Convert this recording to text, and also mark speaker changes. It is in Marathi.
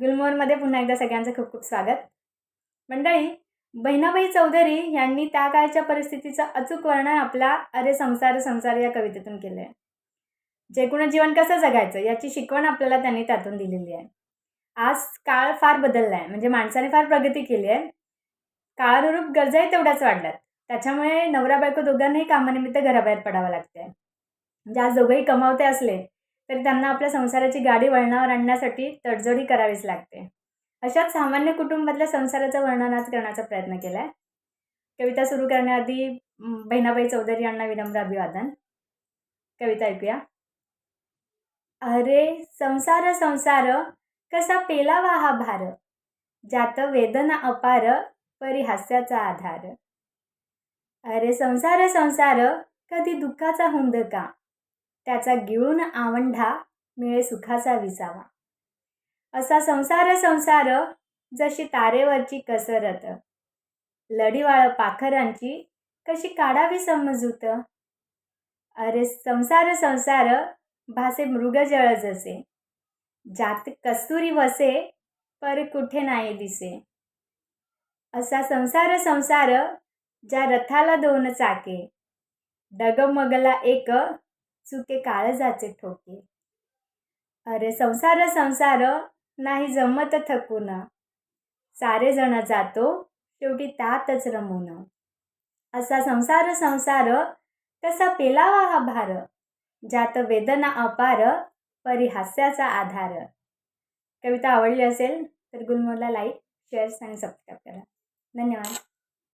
Speaker 1: गुलमोहरमध्ये पुन्हा एकदा सगळ्यांचं खूप खूप स्वागत. मंडळी बहिणाबाई चौधरी यांनी त्या काळच्या परिस्थितीचं अचूक वर्णन आपला अरे संसार संसार या कवितेतून केलं आहे जे जीवन कसं जगायचं याची शिकवण आपल्याला त्यांनी त्यातून दिलेली आहे. आज काळ फार बदलला आहे म्हणजे माणसाने फार प्रगती केली आहे. काळानुरूप गरजाही तेवढ्याच वाढल्यात. त्याच्यामुळे नवरा बायको दोघांनाही कामानिमित्त घराबाहेर पडावं लागते म्हणजे आज दोघंही कमावते असले तरी त्यांना आपल्या संसाराची गाडी वळणावर आणण्यासाठी तडजोडी करावीच लागते. अशाच सामान्य कुटुंबातल्या संसाराचं वर्णन आज करण्याचा प्रयत्न केला आहे कविता सुरू करण्याआधी बहिणाबाई चौधरी यांना विनम्र अभिवादन. कविता ऐकूया. अरे संसार संसार कसा पेलावा हा भार? ज्यात वेदना अपार परिहास्याचा आधार. अरे संसार संसार कधी दुःखाचा हुंदका? त्याचा गिळून आवंढा मिळे सुखाचा विसावा. असा संसार संसार जशी तारेवरची कसरत. लढीवाळ पाखरांची कशी काढावी समजूत. अरे संसार संसार भासे मृगजळ जसे. जात कस्तुरी वसे पर कुठे नाही दिसे. असा संसार संसार ज्या रथाला दोन चाके. डगमगला एक चुके काळजाचे ठोके. अरे संसार संसार नाही जमत थकून. सारे जण जातो शेवटी त्यातच रमून. असा संसार संसार कसा पेलावा हा भार. ज्यात वेदना अपार परिहास्याचा आधार. कविता आवडली असेल तर गुलमोरला लाईक शेअर्स आणि सबस्क्राईब करा. धन्यवाद.